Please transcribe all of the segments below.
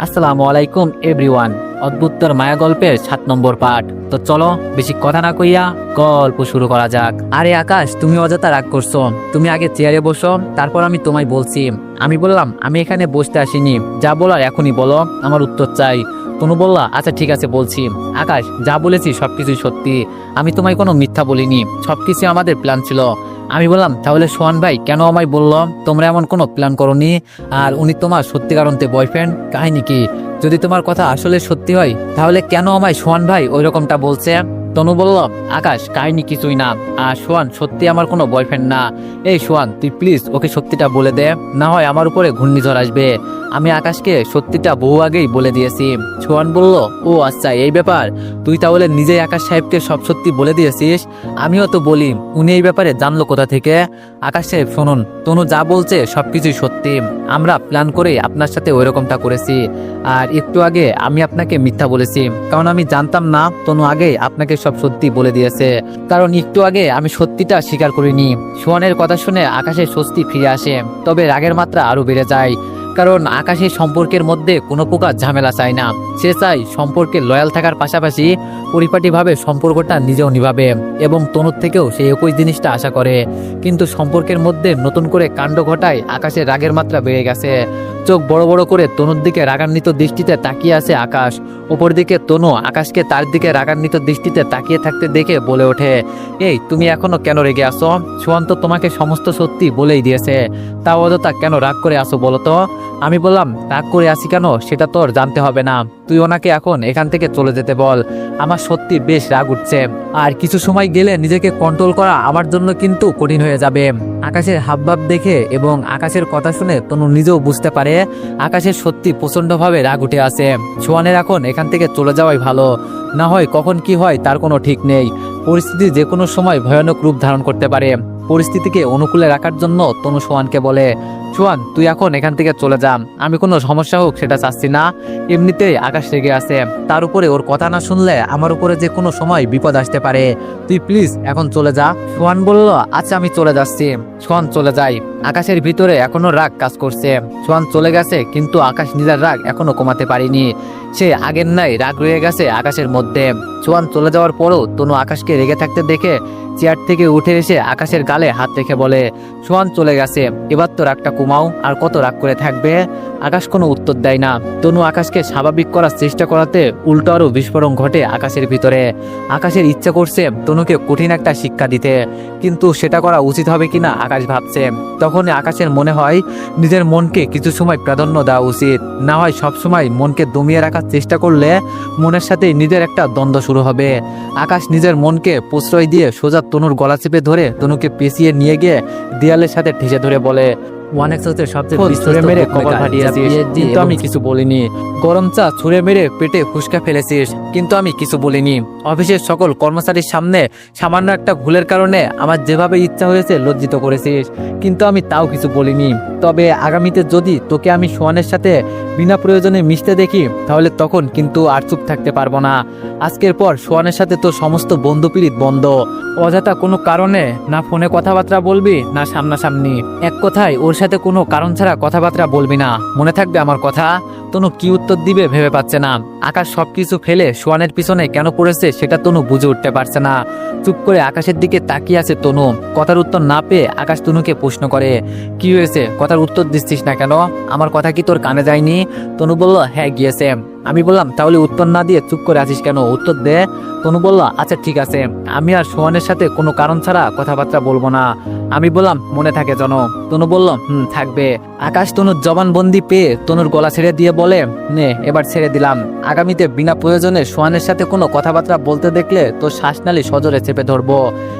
আসসালামু আলাইকুম, এভরিওয়ান। অদ্ভুতর মায়া গল্পের সাত নম্বর পাঠ। তো চলো, বেশি কথা না কইয়া গল্প শুরু করা যাক। আরে আকাশ, তুমি অযথা রাগ করছ। তুমি আগে চেয়ারে বসো, তারপর আমি তোমায় বলছি। আমি বললাম, আমি এখানে বসতে আসিনি। যা বলার এখনই বলো, আমার উত্তর চাই। তনু বললা আচ্ছা ঠিক আছে, বলছি। আকাশ, যা বলেছি সবকিছুই সত্যি। আমি তোমায় কোনো মিথ্যা বলিনি। সবকিছু আমাদের প্ল্যান ছিল। আমি বললাম, তাহলে সোহান ভাই, কেন আমায় বলল? তোমরা এমন কোনো প্ল্যান করনি? আর উনি তোমার সত্যিকার অন্তে বয়ফ্রেন্ড কাহিনী কি? যদি তোমার কথা আসলে সত্যি হয়, তাহলে কেন আমায় সোহান ভাই ওই রকমটা বলছে? তনু বলল, আকাশ, কাহিনী কিছুই না। আর সোহান সত্যি আমার কোনো বয়ফ্রেন্ড না। এই সোহান, তুই প্লিজ ওকে সত্যিটা বলে দে। না হয় আমার উপরে ঘূর্ণিঝড় আসবে। আমি আকাশকে সত্যিটা বহু আগেই বলে দিয়েছি। সোহান বলল, ও আচ্ছা এই ব্যাপার? তুই তাহলে নিজেই আকাশ সাহেবকে সব সত্যি বলে দিয়েছিস? আমিও তো বলি, উনি এই ব্যাপারে জানলো কোথা থেকে? আকাশ সাহেব, শুনুন, তনু যা বলছে সবকিছুই সত্যি। আমরা প্ল্যান করে আপনার সাথে ওই রকমটা করেছি। আর একটু আগে আমি আপনাকে মিথ্যা বলেছি, কারণ আমি জানতাম না তনু আগে আপনাকে সব সত্যি বলে দিয়েছে। কারণ একটু আগে আমি সত্যিটা স্বীকার করিনি। সোহানের কথা শুনে আকাশে স্বস্তি ফিরে আসে, তবে রাগের মাত্রা আরও বেড়ে যায়। কারণ আকাশের সম্পর্কের মধ্যে কোনো প্রকার ঝামেলা চায় না। সে চাই সম্পর্কে লয়াল থাকার পাশাপাশি পরিপাটিভাবে সম্পর্কটা নিজেও নিভাবে এবং তনুর থেকেও সেই একই জিনিসটা আশা করে। কিন্তু সম্পর্কের মধ্যে নতুন করে কাণ্ড ঘটায় আকাশের রাগের মাত্রা বেড়ে গেছে। চোখ বড় বড় করে তনুর দিকে রাগান্বিত দৃষ্টিতে তাকিয়ে আছে আকাশ। ওপর দিকে তনু আকাশকে তার দিকে রাগান্বিত দৃষ্টিতে তাকিয়ে থাকতে দেখে বলে ওঠে, এই, তুমি এখনও কেন রেগে আসো সুয়ান্ত তোমাকে সমস্ত সত্যি বলেই দিয়েছে। তা অযথা কেন রাগ করে আসো বলো তো? আমি বললাম, রাগ করে আসি কেন? সেটা তোর জানতে হবে না। তুই ওনাকে এখন এখান থেকে চলে যেতে বল। আমার সত্যি বেশ রাগ উঠছে। আর কিছু সময় গেলে নিজেকে কন্ট্রোল করা আমার জন্য কিন্তু কঠিন হয়ে যাবে। আকাশের হাবভাব দেখে এবং আকাশের কথা শুনে তনু নিজেও বুঝতে পারে, আকাশের সত্যি প্রচন্ডভাবে রাগ উঠে আসে সোয়ানের এখন এখান থেকে চলে যাওয়াই ভালো। না হয় কখন কি হয় তার কোনো ঠিক নেই। পরিস্থিতি যে কোনো সময় ভয়ানক রূপ ধারণ করতে পারে। পরিস্থিতিকে অনুকূলে রাখার জন্য তনু সোয়ানকে বলে সোয়ান, তুই এখন এখান থেকে চলে যা। আমি কোনো সমস্যা হোক, সেটা চাচ্ছি না। এমনিতেই আকাশ রেগে আছে। তার উপরে ওর কথা না শুনলে আমার উপরে যে কোনো সময় বিপদ আসতে পারে। তুই প্লিজ এখন চলে যা। সোহান বলল আচ্ছা আমি চলে যাচ্ছি। সোহান চলে যাই আকাশের ভিতরে এখনও রাগ কাজ করছে। সোহান চলে গেছে, কিন্তু আকাশ নিজের রাগ এখনও কমাতে পারিনি। সে আগের নাই রাগ রয়ে গেছে আকাশের মধ্যে। সোহান চলে যাওয়ার পরও তনু আকাশকে রেগে থাকতে দেখে চেয়ার থেকে উঠে এসে আকাশের গালে হাত রেখে বলে সোহান চলে গেছে, এবার তো রাগটা কমাও আর কত রাগ করে থাকবে? আকাশ কোনো উত্তর দেয় না। তনু আকাশকে স্বাভাবিক করার চেষ্টা করাতে উল্টো আরও বিস্ফোরণ ঘটে আকাশের ভিতরে। আকাশের ইচ্ছা করছে তনুকে কঠিন একটা শিক্ষা দিতে, কিন্তু সেটা করা উচিত হবে কিনা আকাশ ভাবছে। তখন আকাশের মনে হয় নিজের মনকে কিছু সময় প্রাধান্য দেওয়া উচিত। না হয় সবসময় মনকে দমিয়ে রাখার চেষ্টা করলে মনের সাথে নিজের একটা দ্বন্দ্ব শুরু হবে। আকাশ নিজের মনকে প্রশ্রয় দিয়ে সোজা তনুর গলা চেপে ধরে তনুকে পেঁচিয়ে নিয়ে গিয়ে দেয়ালের সাথে ঠেসে ধরে বলে অনেক সবচেয়ে ছুঁড়ে মেরে কপাল ফাটিয়েছিস। কিন্তু আমি কিছু বলিনি। গরম চা ছুঁড়ে মেরে পেটে ফুসকা ফেলেছিস। কিন্তু আমি কিছু বলিনি। অফিসের সকল কর্মচারীর সামনে সামান্য একটা ভুলের কারণে আমার যেভাবে ইচ্ছা হয়েছে লজ্জিত করেছিস। কিন্তু আমি তাও কিছু বলিনি। তবে আগামীতে যদি তোকে আমি সোয়ানের সাথে বিনা প্রয়োজনে মিশতে দেখি, তাহলে তখন কিন্তু আর চুপ থাকতে পারব না। আজকের পর সোয়ানের সাথে তো সমস্ত বন্ধুপিরিত বন্ধ। অযথা কোনো কারণে না ফোনে কথাবার্তা বলবি, না সামনাসামনি। এক কথায় ওর সাথে কোনো কারণ ছাড়া কথাবার্তা বলবি না। মনে থাকবে আমার কথা? তনু কি উত্তর দিবে ভেবে পাচ্ছে না। আকাশ সবকিছু ফেলে সোয়ানের পিছনে কেন পড়েছে সেটা তনু বুঝে উঠতে পারছে না। চুপ করে আকাশের দিকে তাকিয়ে আছে তনু। কথার উত্তর না পেয়ে আকাশ তনুকে প্রশ্ন করে, কি হয়েছে? কথার উত্তর দিচ্ছিস না কেন? আমার কথা কি তোর কানে যায়নি? তনু বলল হ্যাঁ গিয়েছে। আমি বললাম, তাহলে উত্তর না দিয়ে চুপ করে আছিস কেন? উত্তর দে। তনু বলল আচ্ছা ঠিক আছে। আমি আর সোহানের সাথে কোনো কারণ ছাড়া কথাবার্তা বলব না। আমি বললাম, মনে থাকে জন তনু বলল, হুম, থাকবে। আকাশ তনুর জবানবন্দি পেয়ে তনুর গলা ছেড়ে দিয়ে বলে, নে, এবার ছেড়ে দিলাম। আগামীতে বিনা প্রয়োজনে সোহানের সাথে কোনো কথাবার্তা বলতে দেখলে তোর শ্বাসনালী সজোরে চেপে ধরবো।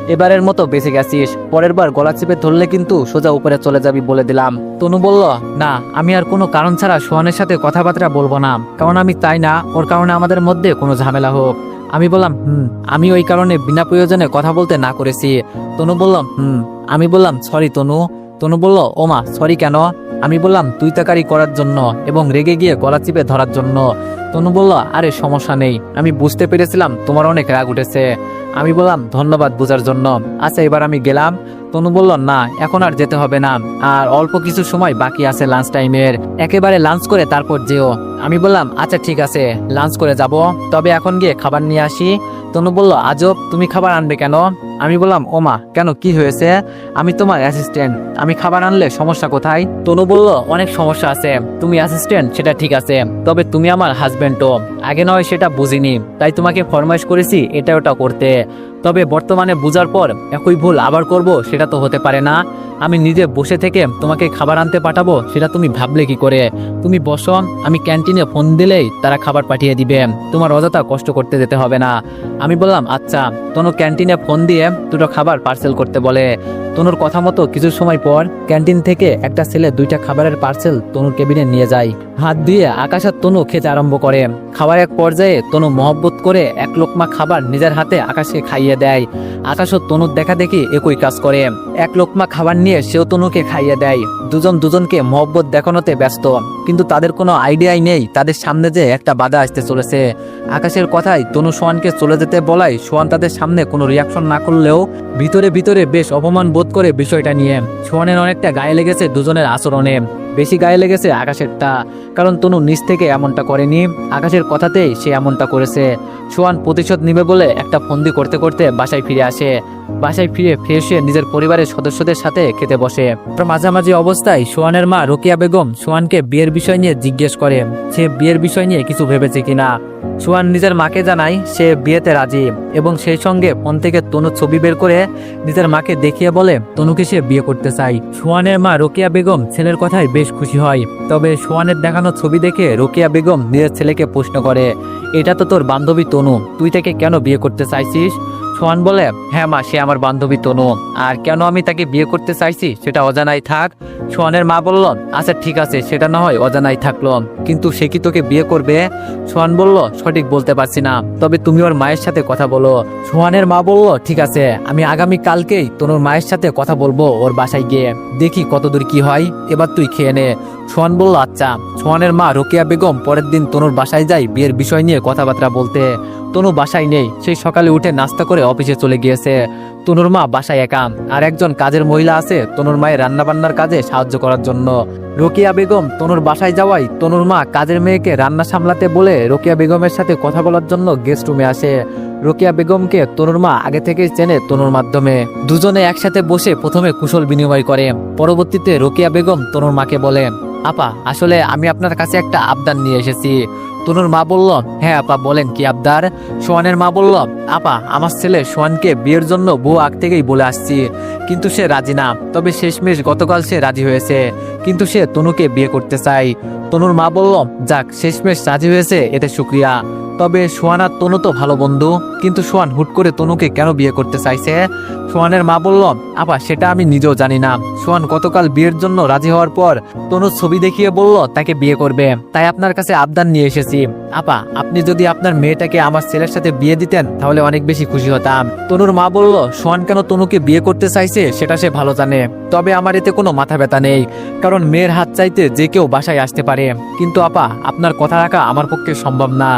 এবারের মতো বেঁচে গেছিস। পরের বার গলা চেপে ধরলে কিন্তু সোজা উপরে চলে যাবি বলে দিলাম। তনু বলল, না, আমি আর কোনো কারণ ছাড়া সোহানের সাথে কথাবার্তা বলব না। কারণ আমি চাই না? ওর কারণে আমাদের মধ্যে কোনো ঝামেলা হোক। আমি বললাম, হুম। আমি ওই কারণে বিনা প্রয়োজনে কথা বলতে না করেছি। তনু বললাম হুম। আমি বললাম, সরি তনু। তনু বলল ওমা সরি কেন? আমি বললাম তুই তাকারি করার জন্য এবং রেগে গিয়ে গলা চিপে ধরার জন্য। তনু বলল, আরে, সমস্যা নেই। আমি বুঝতে পেরেছিলাম তোমার অনেক রাগ উঠেছে। আমি বললাম, ধন্যবাদ বোঝার জন্য। আচ্ছা এবার আমি গেলাম। তনু বলল, না, এখন আর যেতে হবে না। আর অল্প কিছু সময় বাকি আছে লাঞ্চ টাইমের একেবারে লাঞ্চ করে তারপর যেও। আমি বললাম আচ্ছা ঠিক আছে লাঞ্চ করে যাব। তবে এখন গিয়ে খাবার নিয়ে আসি। তনু বলল, আজব, তুমি খাবার আনবে কেন? আমি বললাম ওমা কেন, কি হয়েছে? আমি তোমার অ্যাসিস্ট্যান্ট আমি খাবার আনলে সমস্যা কোথায়? তনু বলল, অনেক সমস্যা আছে। তুমি অ্যাসিস্ট্যান্ট সেটা ঠিক আছে। তবে তুমি আমার হাজবেন্ডও আগে নয় সেটা বুঝিনি। তাই তোমাকে ফরমাইশ করেছি, এটা ওটা করতে। তবে বর্তমানে বুঝার পর একই ভুল আবার করব, সেটা তো হতে পারে না। আমি নিজে বসে থেকে তোমাকে খাবার আনতে পাঠাবো, সেটা তুমি ভাবলে কি করে? তুমি বসো, আমি ক্যান্টিনে ফোন দিলেই তারা খাবার পাঠিয়ে দিবে। তোমার অযথা কষ্ট করতে যেতে হবে না। আমি বললাম আচ্ছা। তনু ক্যান্টিনে ফোন দিয়ে দুটো খাবার পার্সেল করতে বলে। তনুর কথা মতো কিছু সময় পর ক্যান্টিন থেকে একটা ছেলে দুইটা খাবারের পার্সেল তনুর কেবিনে নিয়ে যায়। হাত দিয়ে আকাশ আর তনু খেতে আরম্ভ করে। খাবার এক পর্যায়ে তনু মহব্বত করে এক লোকমা খাবার নিজের হাতে আকাশকে খাইয়ে দেয়। আকাশ ও তনুর দেখা দেখি একই কাজ করে। এক লোকমা খাবার নিয়ে সেও তনুকে খাইয়ে দেয়। দুজন দুজনকে মহব্বত দেখানোতে ব্যস্ত। কিন্তু তাদের কোনো আইডিয়াই নেই, তাদের সামনে যে একটা বাধা আসতে চলেছে। আকাশের কথায় তনু সোয়ানকে চলে যেতে বলায় সোয়ান তাদের সামনে কোনো রিয়াকশন না করলেও ভিতরে ভিতরে বেশ অপমান বোধ করে বিষয়টা নিয়ে। সোয়ানের অনেকটা গায়ে লেগেছে দুজনের আচরণে। বেশি গায়ে লেগেছে আকাশেরটা, কারণ তনু নিজ থেকে এমনটা করেনি। আকাশের কথাতেই সে এমনটা করেছে। সোয়ান প্রতিশোধ নিবে বলে একটা ফন্দি করতে করতে বাসায় ফিরে আসে। বাসায় ফিরে ফ্রেশ হয়ে নিজের পরিবারের সদস্যদের সাথে খেতে বসে। মাঝামাঝি অবস্থায় সোয়ানের মা রোকিয়া বেগম সোয়ানকে বিয়ের বিষয় নিয়ে জিজ্ঞেস করে, সে বিয়ের বিষয় নিয়ে কিছু ভেবেছে কিনা? সোয়ান নিজের মাকে জানায়, সে বিয়েতে রাজি এবং সেই সঙ্গে ফোন থেকে তনুর ছবি বের করে নিজের মাকে দেখিয়ে বলে, তনুকে সে বিয়ে করতে চায় সোয়ানের মা রোকিয়া বেগম ছেলের কথায় বেশ খুশি হয়, তবে সোয়ানের দেখানো ছবি দেখে রোকিয়া বেগম নিজের ছেলেকে প্রশ্ন করে, এটা তো তোর বান্ধবী তনু, তুই তাকে কেন বিয়ে করতে চাইছিস? সোহান বলে হ্যাঁ মা, সে আমার বান্ধবী তনু। আর কেন আমি তাকে বিয়ে করতে চাইছি সেটা অজানাই থাক। সোহানের মা বলল আচ্ছা ঠিক আছে, সেটা না হয় অজানাই থাকল। কিন্তু সে কি তোকে বিয়ে করবে? সোহান বলল, সঠিক বলতে পারছি না। তবে তুমি ওর মায়ের সাথে কথা বলো। সোহানের মা বলল, ঠিক আছে, আমি আগামী কালকেই তনুর মায়ের সাথে কথা বলব ওর বাসায় গিয়ে। দেখি কতদূর কি হয়, এবার তুই খেয়ে নে। সোহান বলল আচ্ছা। সোহানের মা রোকেয়া বেগম পরের দিন তনুর বাসায় যায় বিয়ের বিষয় নিয়ে কথাবার্তা বলতে। তনু বাসায় নেই। সেই সকালে উঠে নাস্তা করে অফিসে চলে গিয়েছে। তনুর মা বাসায় একা। আর একজন কাজের মহিলা আছে তনুর মায়ের রান্নাবান্নার কাজে সাহায্য করার জন্য। রোকিয়া বেগম তনুর বাসায় যাওয়ায় তনুর মা কাজের মেয়েকে রান্না সামলাতে বলে রোকিয়া বেগমের সাথে কথা বলার জন্য গেস্ট রুমে আসে। রোকিয়া বেগমকে তনুর মা আগে থেকেই চেনে তনুর মাধ্যমে। দুজনে একসাথে বসে প্রথমে কুশল বিনিময় করে। পরবর্তীতে রোকিয়া বেগম তনুর মাকে বলে, আপা, আসলে আমি আপনার কাছে একটা আবদান নিয়ে এসেছি। তনুর মা বলল হ্যাঁ আপা, বলেন কি আবদার? সোয়ানের মা বলল, আপা, আমার ছেলে সোয়ানকে বিয়ের জন্য বউ আগ থেকেই বলে আসছি, কিন্তু সে রাজি না। তবে শেষমেশ গতকাল সে রাজি হয়েছে, কিন্তু সে তনুকে বিয়ে করতে চায়। তনুর মা বলল, যাক, শেষমেশ রাজি হয়েছে, এতে শুক্রিয়া। তবে সোয়ান আর তনু তো ভালো বন্ধু, কিন্তু সোয়ান হুট করে তনুকে কেন বিয়ে করতে চাইছে? সোয়ানের মা বলল, আপা, সেটা আমি নিজেও জানি না। সোয়ান গতকাল বিয়ের জন্য রাজি হওয়ার পর তনুর ছবি দেখিয়ে বলল, তাকে বিয়ে করবে। তাই আপনার কাছে আবদার নিয়ে এসেছি। আপা, আপনি যদি আপনার মেয়েটাকে আমার ছেলের সাথে বিয়ে দিতেন, তাহলে অনেক বেশি খুশি হতাম। তনুর মা বলল সোয়ান কেন তনুকে বিয়ে করতে চাইছে, সেটা সে ভালো জানে। তবে আমার এতে কোনো মাথা ব্যথা নেই, কারণ মেয়ের হাত চাইতে যে কেউ বাসায় আসতে পারে। কিন্তু আপা, আপনার কথা রাখা আমার পক্ষে সম্ভব না।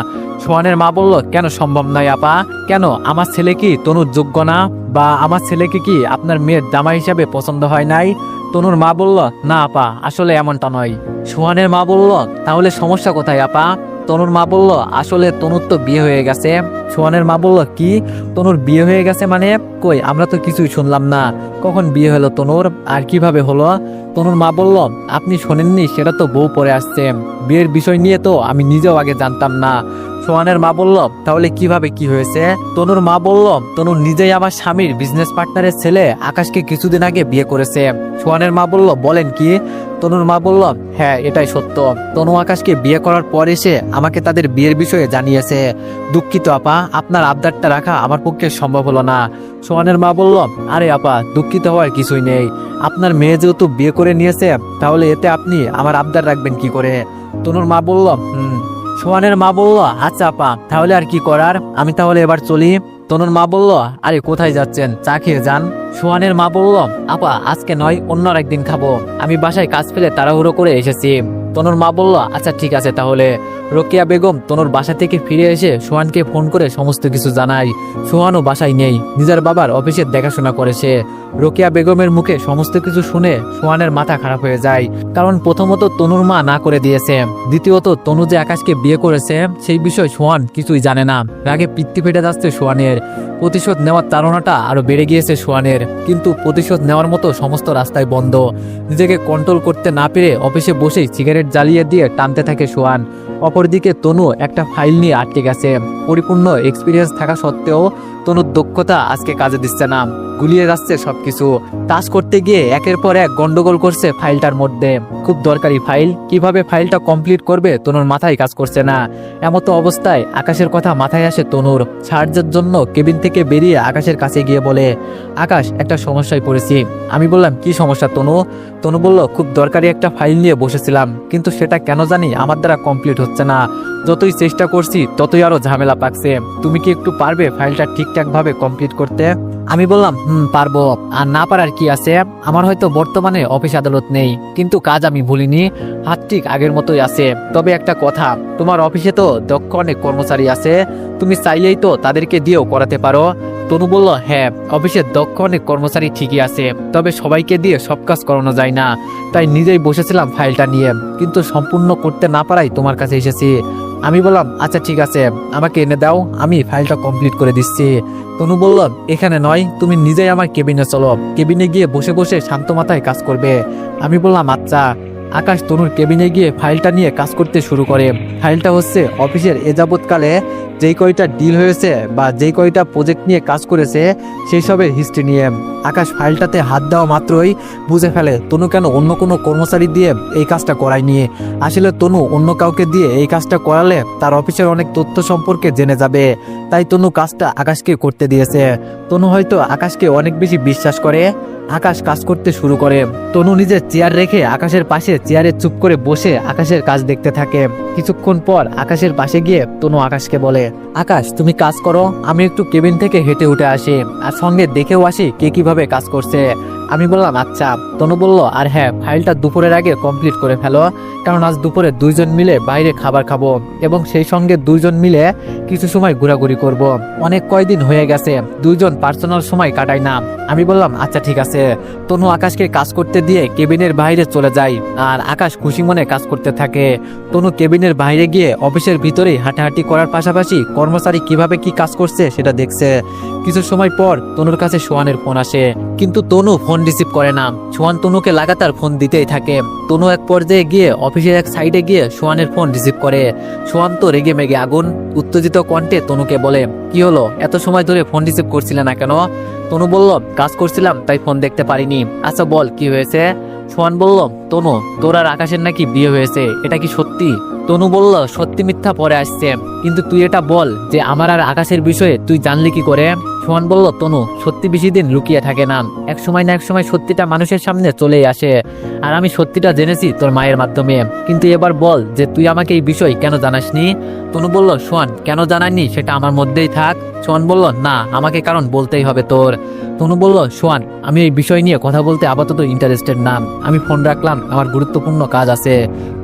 সোহানের মা বলল, কেন সম্ভব নয় আপা? কেন? আমার ছেলে কি তনুর যোগ্য না? বা আমার ছেলেকে কি আপনার মেয়ের জামা হিসাবে পছন্দ হয় নাই? তনুর মা বলল, না আপা, আসলে এমনটা নয়। সোহানের মা বলল, তাহলে সমস্যা কোথায় আপা? তনুর মা বলল, আসলে তনুর তো বিয়ে হয়ে গেছে। সোহানের মা বলল, কি? তনুর বিয়ে হয়ে গেছে মানে? কই, আমরা তো কিছুই শুনলাম না। কখন বিয়ে হলো তনুর? আর কীভাবে হলো? তনুর মা বলল, আপনি শোনেননি, সেটা তো বউ পরে আসছে। বিয়ের বিষয় নিয়ে তো আমি নিজেও আগে জানতাম না। সোহানের মা বলল, তাহলে কীভাবে কি হয়েছে? তনুর মা বলল, তনু নিজেই আমার স্বামীর বিজনেস পার্টনারের ছেলে, আকাশকে কিছুদিন আগে বিয়ে করেছে। সোহানের মা বলল, বলেন কি? তনুর মা বলল হ্যাঁ এটাই সত্য। তনু আকাশকে বিয়ে করার পর এসে আমাকে তাদের বিয়ের বিষয়ে জানিয়েছে। দুঃখিত, আপা, আপনার আবদারটা রাখা আমার পক্ষে সম্ভব হলো না। সোহানের মা বলল, আরে, আপা, দুঃখিত হওয়ার কিছুই নেই। আপনার মেয়ে যেহেতু বিয়ে করে নিয়েছে, তাহলে এতে আপনি আমার আবদার রাখবেন কি করে? তনুর মা বলল, হুম সোহানের মা বলল আচ্ছা আপা, তাহলে আর কি করার? আমি তাহলে এবার চলি। তনুর মা বলল, আরে, কোথায় যাচ্ছেন? চা খেয়ে যান। সোহানের মা বলল, আপা, আজকে নয়, অন্য একদিন খাব। আমি বাসায় কাজ ফেলে তাড়াহুড়ো করে এসেছি। তনুর মা বলল আচ্ছা ঠিক আছে, তাহলে রোকেয়া বেগম তনুর বাসা থেকে ফিরে এসে সোহানকে ফোন করে সমস্ত কিছু জানায়। সোহানও বাসায় নেই। নিজের বাবার অফিসের দেখাশোনা করেছে রোকেয়া বেগমের মুখে সমস্ত কিছু শুনে সোহানের মাথা খারাপ হয়ে যায়। কারণ প্রথমত তনুর মা না করে দিয়েছে। দ্বিতীয়ত, তনু যে আকাশকে বিয়ে করেছে, সেই বিষয় সোহান কিছুই জানে না। রাগে পিত্তি ফেটে যাচ্ছে সোহানের। প্রতিশোধ নেওয়ার তাড়নাটা আরও বেড়ে গিয়েছে সোহানের। কিন্তু প্রতিশোধ নেওয়ার মতো সমস্ত রাস্তায় বন্ধ। নিজেকে কন্ট্রোল করতে না পেরে অফিসে বসেই সিগারেট জ্বালিয়ে দিয়ে টানতে থাকে সোহান। অপরদিকে তনু একটা ফাইল নিয়ে আটকে গেছে। পরিপূর্ণ এক্সপিরিয়েন্স থাকা সত্ত্বেও তনুর দক্ষতা আজকে কাজে দিচ্ছে না। গুলিয়ে যাচ্ছে সবকিছু। টাচ করতে গিয়ে একের পর এক গন্ডগোল করছে ফাইলটার মধ্যে। খুব দরকারি ফাইল। কীভাবে ফাইলটা কমপ্লিট করবে তনুর মাথায় কাজ করছে না। এমতো অবস্থায় আকাশের কথা মাথায় আসে তনুর। সাহায্যের জন্য কেবিন থেকে বেরিয়ে আকাশের কাছে গিয়ে বলে, আকাশ, একটা সমস্যায় পড়েছি। আমি বললাম, কি সমস্যা তনু? তনু বলল, খুব দরকারি একটা ফাইল নিয়ে বসেছিলাম। কিন্তু সেটা কেন জানি আমার দ্বারা কমপ্লিট হচ্ছে না। যতই চেষ্টা করছি, ততই আরও ঝামেলা পাকছে। তুমি কি একটু পারবে ফাইলটা ঠিকঠাক ভাবে কমপ্লিট করতে? আমি বললাম, হুম, পারব। আর না পারার কি আছে? আমার হয়তো বর্তমানে অফিস আদালত নেই, কিন্তু কাজ আমি ভুলিনি। হাত ঠিক আগের মতোই আছে। তবে একটা কথা, তোমার অফিসে তো দক্ষ অনেক কর্মচারী আছে। তুমি চাইলেই তো তাদেরকে দিয়েও করাতে পারো। তনু বলল হ্যাঁ অফিসে দক্ষ অনেক কর্মচারী ঠিকই আছে। তবে সবাইকে দিয়ে সব কাজ করানো যায় না। তাই নিজেই বসেছিলাম ফাইলটা নিয়ে। কিন্তু সম্পূর্ণ করতে না পারাই তোমার কাছে এসেছি। আমি বললাম আচ্ছা ঠিক আছে, আমাকে এনে দাও, আমি ফাইলটা কমপ্লিট করে দিচ্ছি। তনু বলল, এখানে নয়, তুমি নিজেই আমার কেবিনে চলো। কেবিনে গিয়ে বসে বসে শান্ত মাথায় কাজ করবে। আমি বললাম আচ্ছা। আকাশ তনুর কেবিনে গিয়ে ফাইলটা নিয়ে কাজ করতে শুরু করে। ফাইলটা হচ্ছে অফিসের এ যাবৎকালে যেই কয়টা ডিল হয়েছে বা যেই কয়টা প্রজেক্ট নিয়ে কাজ করেছে সেই সবের হিস্ট্রি নিয়ে। আকাশ ফাইলটাতে হাত দেওয়া মাত্রই বুঝে ফেলে, তনু কেন অন্য কোনো কর্মচারী দিয়ে এই কাজটা করায়নি? আসলে তনু অন্য কাউকে দিয়ে এই কাজটা করালে তার অফিসের অনেক তথ্য সম্পর্কে জেনে যাবে। তাই তনু কাজটা আকাশকে করতে দিয়েছে। তনু হয়তো আকাশকে অনেক বেশি বিশ্বাস করে। আকাশ কাজ করতে শুরু করে। তনু নিজের চেয়ার রেখে আকাশের পাশে চেয়ারে চুপ করে বসে আকাশের কাজ দেখতে থাকে। কিছুক্ষণ পর আকাশের পাশে গিয়ে তনু আকাশকে বলে, আকাশ, তুমি কাজ করো। আমি একটু কেবিন থেকে হেঁটে উঠে আসি। আর সঙ্গে দেখেও আসি কে কীভাবে কাজ করছে। আমি বললাম আচ্ছা। তনু বলল, আর হ্যাঁ ফাইলটা দুপুরের আগে কমপ্লিট করে ফেলো, কারণ আজ দুপুরে দুইজন মিলে বাইরে খাবার খাব এবং সেই সঙ্গে দুইজন মিলে কিছু সময় ঘোরাঘুরি করব। অনেক কয়দিন হয়ে গেছে, দুইজন পার্সোনাল সময় কাটাই না। আমি বললাম আচ্ছা ঠিক আছে। তনু আকাশকে কাজ করতে দিয়ে কেবিনের বাইরে চলে যায়, আর আকাশ খুশি মনে কাজ করতে থাকে। তনু কেবিনের বাইরে গিয়ে অফিসের ভিতরেই হাঁটাহাঁটি করার পাশাপাশি কর্মচারী কীভাবে কি কাজ করছে সেটা দেখছে। কিছু সময় পর তনুর কাছে সোহানের ফোন আসে, কিন্তু তনু ফোন রিসিভ করে না। সোহান তনুকে লাগাতার ফোন দিতেই থাকে। তনু এক পর্যায়ে গিয়ে অফিসের এক সাইডে গিয়ে সোহানের ফোন রিসিভ করে। সোহান তো রেগে মেগে আগুন, উত্তেজিত কণ্ঠে তনুকে বলে, কি হলো? এত সময় ধরে ফোন রিসিভ করছিলে না কেন? তনু বলল, কাজ করছিলাম, তাই ফোন দেখতে পারিনি। আচ্ছা বল, কি হয়েছে? সোহান বলল, তনু, তোর আর আকাশের নাকি বিয়ে হয়েছে, এটা কি সত্যি? তনু বলল, সত্যি মিথ্যা পরে আসছে, কিন্তু তুই এটা বল যে আমার আর আকাশের বিষয়ে তুই জানলি কি করে? সোহান বলল, তনু, সত্যি বেশি দিন লুকিয়ে থাকে না, এক সময় না এক সময় সত্যিটা মানুষের সামনে চলেই আসে, আর আমি সত্যিটা জেনেছি তোর মায়ের মাধ্যমে, কিন্তু এবার বল যে তুই আমাকে এই বিষয় কেন জানাসনি? তনু বলল, সোহান, কেন জানাননি সেটা আমার মধ্যেই থাক। সোহান বলল, না, আমাকে কারণ বলতেই হবে তোর। তনু বলল সোয়ান আমি এই বিষয় নিয়ে কথা বলতে আপাতত ইন্টারেস্টেড নাম আমি ফোন রাখলাম, আমার গুরুত্বপূর্ণ কাজ আছে।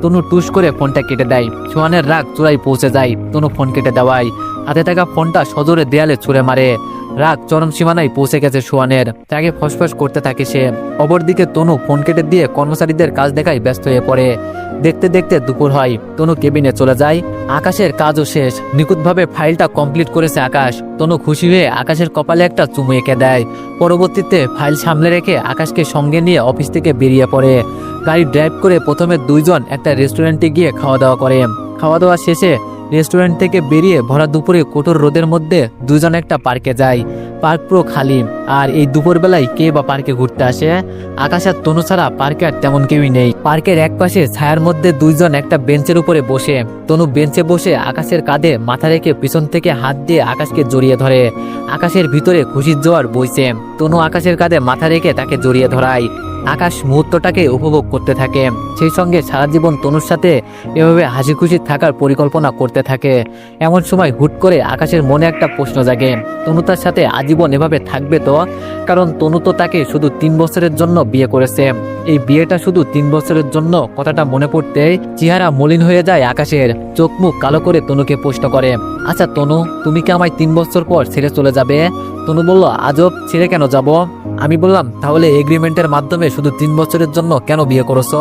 তনু টুস করে ফোনটা কেটে দেয়। সোয়ানের রাগ চূড়ায় পৌঁছে যায়। তনু ফোন কেটে দেওয়ায়। হাতে থাকা ফোনটা সজোরে দেয়ালে ছুঁড়ে মারে। রাগ চরম সীমানায় পৌঁছে গেছে সোহানের তাকে ফসফস করতে থাকে সে। অপরদিকে তনু ফোন কেটে দিয়ে কর্মচারীদের কাজ দেখায় ব্যস্ত হয়ে পড়ে। দেখতে দেখতে দুপুর হয়। তনু কেবিনে চলে যায়। আকাশের কাজও শেষ। নিখুঁতভাবে ফাইলটা কমপ্লিট করেছে আকাশ। তনু খুশি হয়ে আকাশের কপালে একটা চুমু এঁকে দেয়। পরবর্তীতে ফাইল সামলে রেখে আকাশকে সঙ্গে নিয়ে অফিস থেকে বেরিয়ে পড়ে। গাড়ি ড্রাইভ করে প্রথমে দুইজন একটা রেস্টুরেন্টে গিয়ে খাওয়া দাওয়া করে। খাওয়া দাওয়া শেষে রেস্টুরেন্ট থেকে বেরিয়ে ভরা দুপুরে কঠোর রোদের মধ্যে দুজন একটা পার্কে যায়। পার্ক পুরো খালি। আর এই দুপুরবেলায় কে বা পার্কে ঘুরতে আসে? আকাশ আর তনু ছাড়া পার্কে আর তেমন কেউই নেই। পার্কের এক পাশে ছায়ার মধ্যে দুইজন একটা বেঞ্চের উপরে বসে। তনু বেঞ্চে বসে আকাশের কাঁধে মাথা রেখে পিছন থেকে হাত দিয়ে আকাশকে জড়িয়ে ধরে। আকাশের ভিতরে খুশির জোয়ার বইছে। তনু আকাশের কাঁধে মাথা রেখে তাকে জড়িয়ে ধরায়। আকাশ মুহূর্তটাকে উপভোগ করতে থাকে। সেই সঙ্গে সারা জীবন তনুর সাথে এভাবে হাসি খুশি থাকার পরিকল্পনা করতে থাকে। এমন সময় হুট করে আকাশের মনে একটা প্রশ্ন জাগে। তনু তার সাথে আজীবন এভাবে থাকবে তো? কারণ তনু তো তাকে শুধু তিন বছরের জন্য বিয়ে করেছে। এই বিয়েটা শুধু তিন বছরের জন্য কথাটা মনে পড়তে চেহারা মলিন হয়ে যায় আকাশের। চোখ মুখ কালো করে তনুকে প্রশ্ন করে আচ্ছা তনু, তুমি কি আমায় তিন বছর পর ছেড়ে চলে যাবে? তনু বলল, আজব, ছেড়ে কেন যাব? আমি বললাম, তাহলে এগ্রিমেন্টের মাধ্যমে শুধু তিন বছরের জন্য কেন বিয়ে করেছ?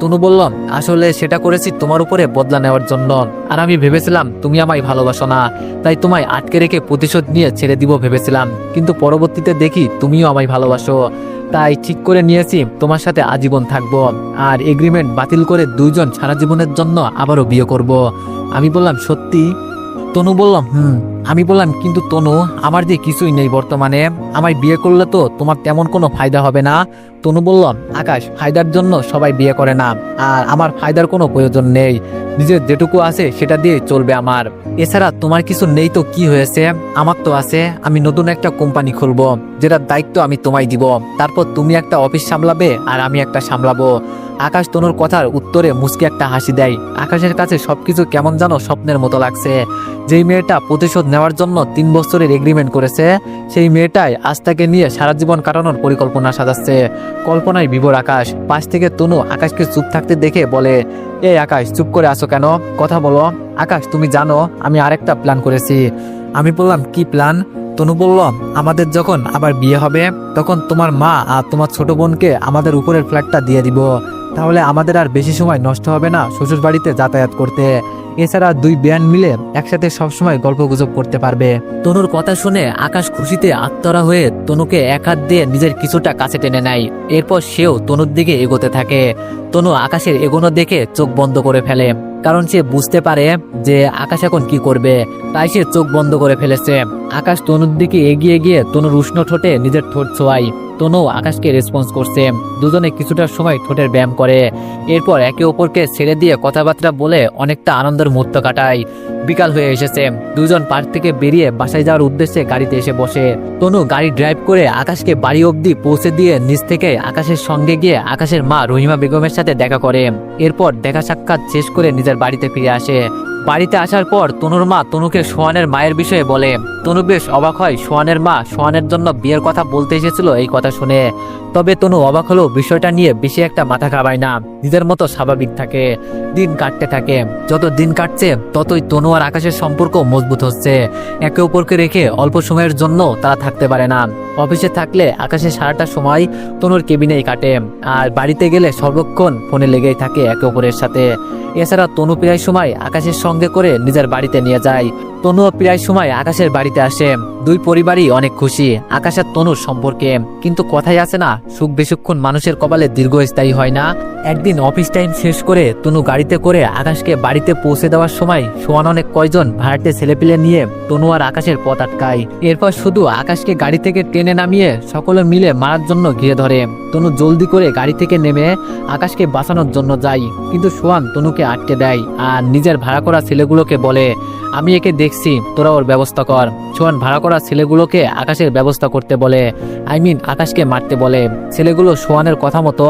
তনু বললাম, আসলে সেটা করেছি তোমার উপরে বদলা নেওয়ার জন্য। আর আমি ভেবেছিলাম তুমি আমায় ভালোবাসো না। তাই তোমায় আটকে রেখে প্রতিশোধ নিয়ে ছেড়ে দিব ভেবেছিলাম। কিন্তু পরবর্তীতে দেখি তুমিও আমায় ভালোবাসো। তাই ঠিক করে নিয়েছি, তোমার সাথে আজীবন থাকব। আর এগ্রিমেন্ট বাতিল করে দুইজন সারা জীবনের জন্য আবারও বিয়ে করব। আমি বললাম, সত্যি? তনু বললাম, হুম, আমি বললাম, কিন্তু তনু, আমার যে কিছুই নেই বর্তমানে। আমায় বিয়ে করলে তো তোমার তেমন কোনো ফায়দা হবে না। তনু বললাম, আকাশ, ফায়দার জন্য সবাই বিয়ে করে না, আর আমার ফায়দার কোনো প্রয়োজন নেই। নিজের যেটুকু আছে সেটা দিয়ে চলবে আমার। এছাড়া তোমার কিছু নেই তো কি হয়েছে? আমার তো আছে, আমি নতুন একটা কোম্পানি খুলবো, যেটার দায়িত্ব আমি তোমায় দিব। তারপর তুমি একটা অফিস সামলাবে আর আমি একটা সামলাবো। আকাশ তনুর কথার উত্তরে মুসকে একটা হাসি দেয়। আকাশের কাছে সবকিছু কেমন যেন স্বপ্নের মতো লাগছে। যেই মেয়েটা প্রতিশোধ নেওয়ার জন্য তিন বছরের এগ্রিমেন্ট করেছে, সেই মেয়েটাই আজ তাকে নিয়ে সারা জীবন কাটানোর পরিকল্পনা সাজাচ্ছে। কল্পনায় বিভোর আকাশ, পাশ থেকে তনু আকাশকে চুপ থাকতে দেখে বলে, এই আকাশ, চুপ করে আসো কেন? কথা বলো। আকাশ, তুমি জানো, আমি আরেকটা প্ল্যান করেছি। আমি বললাম, কি প্ল্যান তনু বলল, আমাদের যখন আবার বিয়ে হবে, তখন তোমার মা আর তোমার ছোট বোনকে আমাদের উপরের ফ্ল্যাটটা দিয়ে দিব। তাহলে আমাদের আর বেশি সময় নষ্ট হবে না শ্বশুর বাড়িতে যাতায়াত করতে। এছাড়া দুই ব্যান্ড মিলে একসাথে সবসময় গল্প গুজব করতে পারবে। তনুর কথা শুনে আকাশ খুশিতে আত্মরা হয়ে তনুকে এক হাত দিয়ে নিজের কিছুটা কাছে টেনে নেয়। এরপর সেও তনুর দিকে এগোতে থাকে। তনু আকাশের এগোনো দেখে চোখ বন্ধ করে ফেলে। কারণ সে বুঝতে পারে যে আকাশ এখন কি করবে। তাই সে চোখ বন্ধ করে ফেলেছে। আকাশ তনুর দিকে এগিয়ে গিয়ে তনুর উষ্ণ ঠোঁটে নিজের ঠোঁট ছোঁয়ায়। তনু আকাশকে রেসপন্স করছে। দুজনে কিছুটা সময় ঠোঁটের ব্যায়াম করে। এরপর একে অপরকে ছেড়ে দিয়ে কথাবার্তা বলে অনেকটা আনন্দের মুহূর্ত কাটায়। বিকাল হয়ে এসেছে। দুজন পার্ক থেকে বেরিয়ে বাসায় যাওয়ার উদ্দেশ্যে গাড়িতে এসে বসে। তনু গাড়ি ড্রাইভ করে আকাশকে বাড়ি অবধি পৌঁছে দিয়ে নিচ থেকে আকাশের সঙ্গে গিয়ে আকাশের মা রহিমা বেগমের সাথে দেখা করে। এরপর দেখা সাক্ষাৎ শেষ করে নিজের বাড়িতে ফিরে আসে। বাড়িতে আসার পর তনুর মা তনুকে সোহানের মায়ের বিষয়ে বলে। তনু বেশ অবাক হয়, সোহানের মা সোহানের জন্য বিয়ের কথা বলতে এসেছিল এই কথা শুনে। তবে তনু অবাক হলেও বিষয়টা নিয়ে বেশি একটা মাথা খাবায় না। নিজের মতো স্বাভাবিক থাকে, দিন কাটতে থাকে। যত দিন কাটছে, ততই তনু আর আকাশের সম্পর্ক মজবুত হচ্ছে। একে অপরকে রেখে অল্প সময়ের জন্য তারা থাকতে পারে না। অফিসে থাকলে আকাশের সারাটা সময় তনুর কেবিনেই কাটে, আর বাড়িতে গেলে সর্বক্ষণ ফোনে লেগেই থাকে একে অপরের সাথে। এছাড়া তনু প্রায় সময় আকাশের সঙ্গে করে নিজের বাড়িতে নিয়ে যায়। তনুও প্রায় সময় আকাশের বাড়িতে আসে। দুই পরিবারই অনেক খুশি আকাশ আর তনুর সম্পর্কে। কিন্তু কথাই আছে না, সুখ বেশিক্ষণ মানুষের কপালে দীর্ঘস্থায়ী হয় না। একদিন অফিস টাইম শেষ করে তনু গাড়িতে করে আকাশকে বাড়িতে পৌঁছে দেওয়ার সময় সোয়ান অনেক কয়জন ভাড়াটে ছেলেপিলে নিয়ে তনু আর আকাশের পথ আটকায়। এরপর শুধু আকাশকে গাড়ি থেকে টেনে নামিয়ে সকলে মিলে মারার জন্য ঘিরে ধরে। তনু জলদি করে গাড়ি থেকে নেমে আকাশকে বাঁচানোর জন্য যায়। কিন্তু সোয়ান তনুকে আটকে দেয় আর নিজের ভাড়া করা ছেলেগুলোকে বলে আমি একে দেখছি, তোরা ওর ব্যবস্থা কর। সোহান ভাড়া করা ছেলেগুলোকে আকাশের ব্যবস্থা করতে বলে। আই মিন আকাশকে মারতে বলে। ছেলেগুলো সোহানের কথা মতো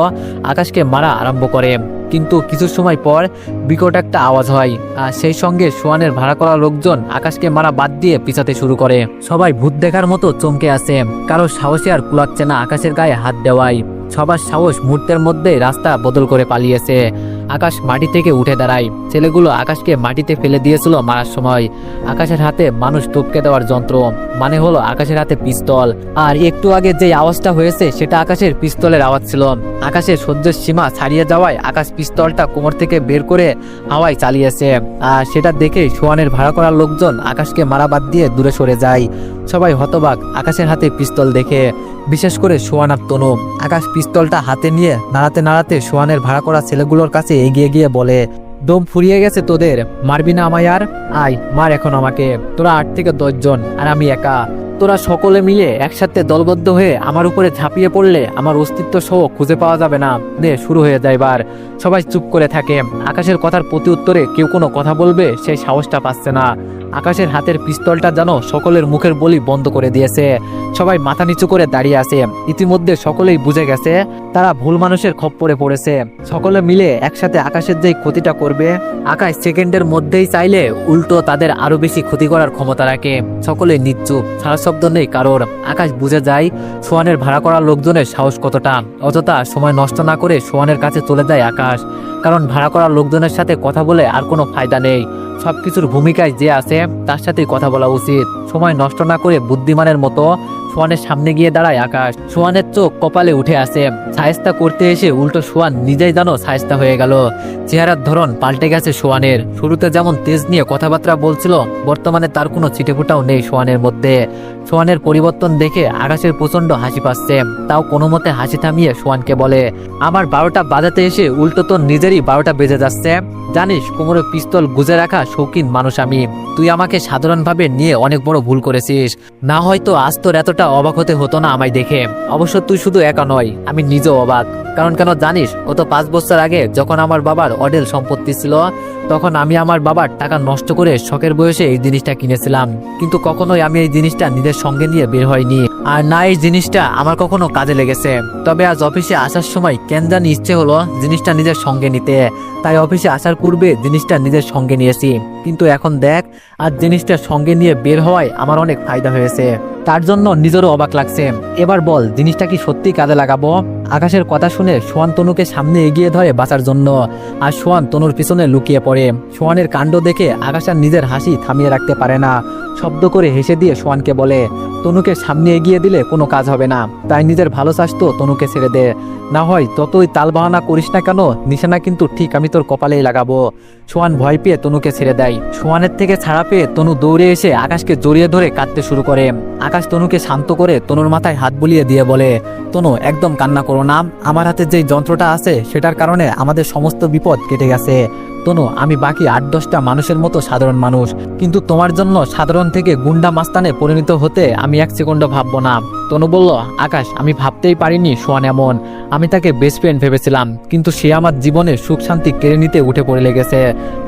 আকাশকে মারা আরম্ভ করে। কিন্তু কিছু সময় পর বিকট একটা আওয়াজ হয়, আর সেই সঙ্গে সোয়ানের ভাড়া করা লোকজন আকাশকে মারা বাদ দিয়ে পিছাতে শুরু করে। সবাই ভূত দেখার মতো চমকে আসে। কারও সাহসে আর কুলাচ্ছে না আকাশের গায়ে হাত দেওয়ায়। সবার সাহস মুহূর্তের মধ্যে রাস্তা বদল করে পালিয়েছে। আকাশ মাটি থেকে উঠে দাঁড়ায়। ছেলেগুলো আকাশকে মাটিতে ফেলে দিয়েছিল মারার সময়। আকাশের হাতে মানুষ টপকে দেওয়ার যন্ত্র মানে হলো আকাশের হাতে পিস্তল। আর একটু আগে যে আওয়াজটা হয়েছে, সেটা আকাশের পিস্তলের আওয়াজ ছিল। আকাশের সহ্যের সীমা ছাড়িয়ে যাওয়ায় আকাশ পিস্তলটা কোমর থেকে বের করে হাওয়ায় চালিয়েছে। আর সেটা দেখে সোয়ানের ভাড়া করা লোকজন আকাশকে মারা বাদ দিয়ে দূরে সরে যায়। সবাই হতবাক আকাশের হাতে পিস্তল দেখে, বিশেষ করে সোয়ান আর তনু। আকাশ পিস্তলটা হাতে নিয়ে নাড়াতে নাড়াতে সোয়ানের ভাড়া করা ছেলেগুলোর কাছে এগিয়ে গিয়ে বলে, দম ফুরিয়ে গেছে তোদের। মারবি না আমায় আর? আয়, মার এখন আমাকে। তোরা আট থেকে দশ জন, আর আমি একা। তোরা সকলে মিলে একসাথে দলবদ্ধ হয়ে আমার উপরে ঝাঁপিয়ে পড়লে আমার অস্তিত্ব সহ খুঁজে পাওয়া যাবে না। নে, শুরু হয়ে যায় বার সবাই চুপ করে থাকে। আকাশের কথার প্রতি উত্তরে কেউ কোনো কথা বলবে, সেই সাহসটা পাচ্ছে না। আকাশের হাতের পিস্তলটা যেন সকলের মুখের বলি বন্ধ করে দিয়েছে। সবাই মাথা নিচু করে দাঁড়িয়ে আছে। ইতিমধ্যে সকলেই বুঝে গেছে, তারা ভুল মানুষের খপ্পরে পড়েছে। সকলে মিলে একসাথে আকাশের যেই ক্ষতিটা করবে, আকাশ সেকেন্ডের মধ্যেই চাইলে উল্টো তাদের আরও বেশি ক্ষতি করার ক্ষমতা রাখে। সকলে নিশ্চুপ সারা শব্দ নেই কারোর। আকাশ বুঝে যায়, সোয়ানের ভাড়া করা লোকজনের সাহস কতটা। অযথা সময় নষ্ট না করে সোয়ানের কাছে চলে যায় আকাশ। কারণ ভাড়া করা লোকজনের সাথে কথা বলে আর কোনো ফায়দা নেই। সবকিছুর ভূমিকায় যে আছে, তার সাথেই কথা বলা উচিত। সময় নষ্ট না করে বুদ্ধিমানের মতো সোয়ানের সামনে গিয়ে দাঁড়ায় আকাশ। সোয়ানের চোখ কপালে উঠে আসে। সায়স্তা করতে এসে উল্টো সোয়ান নিজেই যেন সায়স্তা হয়ে গেল। চেহারার ধরন পাল্টে গেছে সোয়ানের। শুরুতে যেমন তেজ নিয়ে কথাবার্তা বলছিল, বর্তমানে তার কোনো ছিটেফোঁটাও নেই সোয়ানের মধ্যে। সোয়ানের পরিবর্তন দেখে আকাশের প্রচণ্ড হাসি পাচ্ছে। তাও কোনো মতে হাসি থামিয়ে সোয়ানকে বলে, আমার বারোটা বাজাতে এসে উল্টো তোর নিজেরই বারোটা বেজে যাচ্ছে। জানিস, কোমরে পিস্তল গুজে রাখা শৌখিন মানুষ আমি। তুই আমাকে সাধারণভাবে নিয়ে অনেক বড় ভুল করেছিস। না হয়তো আজ তোর এতটা অবাক হতে হতো না আমায় দেখে। অবশ্য তুই শুধু একা নয়, আমি নিজেও অবাক। কারণ কেন জানিস, গত পাঁচ বছর আগে যখন আমার বাবার অডেল সম্পত্তি ছিল, তখন আমি আমার বাবার টাকা নষ্ট করে শখের বয়সে এই জিনিসটা কিনেছিলাম। কিন্তু কখনোই আমি এই জিনিসটা নিজের সঙ্গে নিয়ে বের হয়নি। আর না, এই জিনিসটা আমার কখনো কাজে লেগেছে। তবে আজ অফিসে আসার সময় কেন জানি ইচ্ছে হলো জিনিসটা নিজের সঙ্গে নিতে। তাই অফিসে আসার পূর্বে জিনিসটা নিজের সঙ্গে নিয়েছি। কিন্তু এখন দেখ আর জিনিসটা সঙ্গে নিয়ে বের হওয়ায় আমার অনেক ফায়দা হয়েছে। তার জন্য নিজেরও অবাক লাগছে। এবার বল, জিনিসটা কি সত্যি কাজে লাগাবো? আকাশের কথা শুনে সোয়ান তনুকে সামনে এগিয়ে ধরে বাঁচার জন্য। আর সোয়ান তনুর পিছনে লুকিয়ে পড়ে। সোয়ানের কাণ্ড দেখে আকাশ আর নিজের হাসি থামিয়ে রাখতে পারে না। শব্দ করে হেসে দিয়ে সোয়ানকে বলে, তনুকে সামনে এগিয়ে দিলে কোনো কাজ হবে না। তাই নিজের ভালো স্বাস্থ্য তনুকে ছেড়ে দে। না হয় ততই তাল বাহানা করিস না কেন, নিশানা কিন্তু ঠিক আমি তোর কপালেই লাগাবো। সোয়ান ভয় পেয়ে তনুকে ছেড়ে দেয়। সোয়ানের থেকে ছাড়া পেয়ে তনু দৌড়ে এসে আকাশকে জড়িয়ে ধরে কাঁদতে শুরু করে। আকাশ তনুকে শান্ত করে তনুর মাথায় হাত বুলিয়ে দিয়ে বলে, তনু, একদম কান্না করো না। আমার হাতে যে যন্ত্রটা আছে, সেটার কারণে আমাদের সমস্ত বিপদ কেটে গেছে। তনু আমি বাকি আট দশটা মানুষের মতো সাধারণ মানুষ। কিন্তু তোমার জন্য সাধারণ থেকে গুন্ডা মাস্তানে পরিণত হতে আমি এক সেকেন্ডও ভাববো না। তনু বলল, আকাশ, আমি ভাবতেই পারিনি সোয়ান এমন। আমি তাকে বেস্ট ফ্রেন্ড ভেবেছিলাম, কিন্তু সে আমার জীবনে সুখ শান্তি কেড়ে নিতে উঠে পড়ে লেগেছে।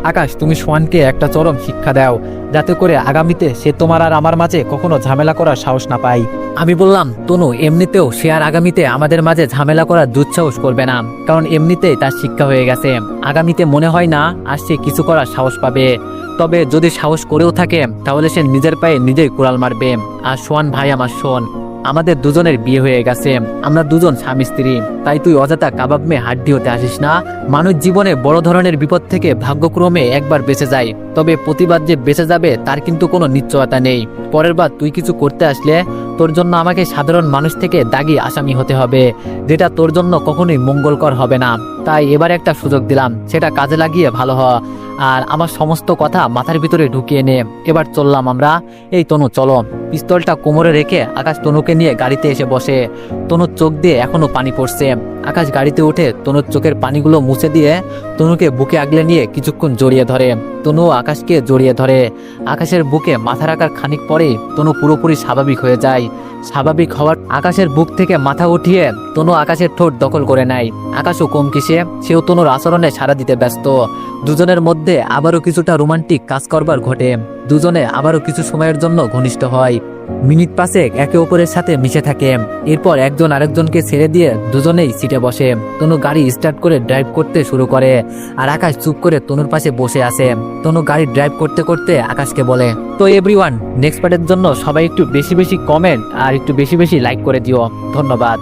আকাশ, তুমি সোয়ানকে একটা চরম শিক্ষা দাও। যাতে করে আগামীতে সে তোমার আর আমার মাঝে কখনো ঝামেলা করার সাহস না পাই আমি বললাম, তনু, এমনিতেও সে আর আগামীতে আমাদের মাঝে ঝামেলা করার দুঃসাহস করবে না, কারণ এমনিতেই তার শিক্ষা হয়ে গেছে। আগামীতে মনে হয় না আর সে কিছু করার সাহস পাবে। তবে যদি সাহস করেও থাকে, তাহলে সে নিজের পায়ে নিজেই কুড়াল মারবে। আর সোয়ান ভাই, আমার শোন আমাদের দুজনের বিয়ে হয়ে গেছে। আমরা দুজন স্বামী স্ত্রী। তাই তুই অযথা কাবাব মেয়ে হাড্ডি হতে আসিস না। মানুষ জীবনে বড় ধরনের বিপদ থেকে ভাগ্যক্রমে একবার বেঁচে যায়। তবে প্রতিবাদ যে বেঁচে যাবে, তার কিন্তু কোনো নিশ্চয়তা নেই। পরের বার তুই কিছু করতে আসলে তোর জন্য আমাকে সাধারণ মানুষ থেকে দাগি আসামি হতে হবে, যেটা তোর জন্য কখনোই মঙ্গলকর হবে না। তাই এবার একটা সুযোগ দিলাম, সেটা কাজে লাগিয়ে ভালো হ আর আমার সমস্ত কথা মাথার ভিতরে ঢুকিয়ে নে। এবার চললাম আমরা। এই তনু, চলো। পিস্তলটা কোমরে রেখে আকাশ তনুকে নিয়ে গাড়িতে এসে বসে। তনুর চোখ দিয়ে এখনও পানি পড়ছে। আকাশ গাড়িতে উঠে তনুর চোখের পানিগুলো মুছে দিয়ে তনুকে বুকে আগলে নিয়ে কিছুক্ষণ জড়িয়ে ধরে। তনু আকাশকে জড়িয়ে ধরে। আকাশের বুকে মাথা রাখার খানিক পরেই তনু পুরোপুরি স্বাভাবিক হয়ে যায়। স্বাভাবিক হওয়ার আকাশের বুক থেকে মাথা উঠিয়ে তনু আকাশের ঠোঁট দখল করে নেয়। আকাশও কম কিসে, সেও তনুর আচরণে সাড়া দিতে ব্যস্ত। দুজনের মধ্যে আবারও কিছুটা রোমান্টিক কাজ করবার ঘটে। দুজনে আবারও কিছু সময়ের জন্য ঘনিষ্ঠ হয়। মিনিট পাঁচেক একে অপরের সাথে মিশে থাকে। এরপর একজন আরেকজনকে ছেড়ে দিয়ে দুজনেই সিটে বসে। তনু গাড়ি স্টার্ট করে ড্রাইভ করতে শুরু করে আর আকাশ চুপ করে তনুর পাশে বসে আছে। তনু গাড়ি ড্রাইভ করতে করতে আকাশকে বলে, তো এভরি ওয়ান নেক্সট পার্টের জন্য সবাই একটু বেশি বেশি কমেন্ট আর একটু বেশি বেশি লাইক করে দিও। ধন্যবাদ।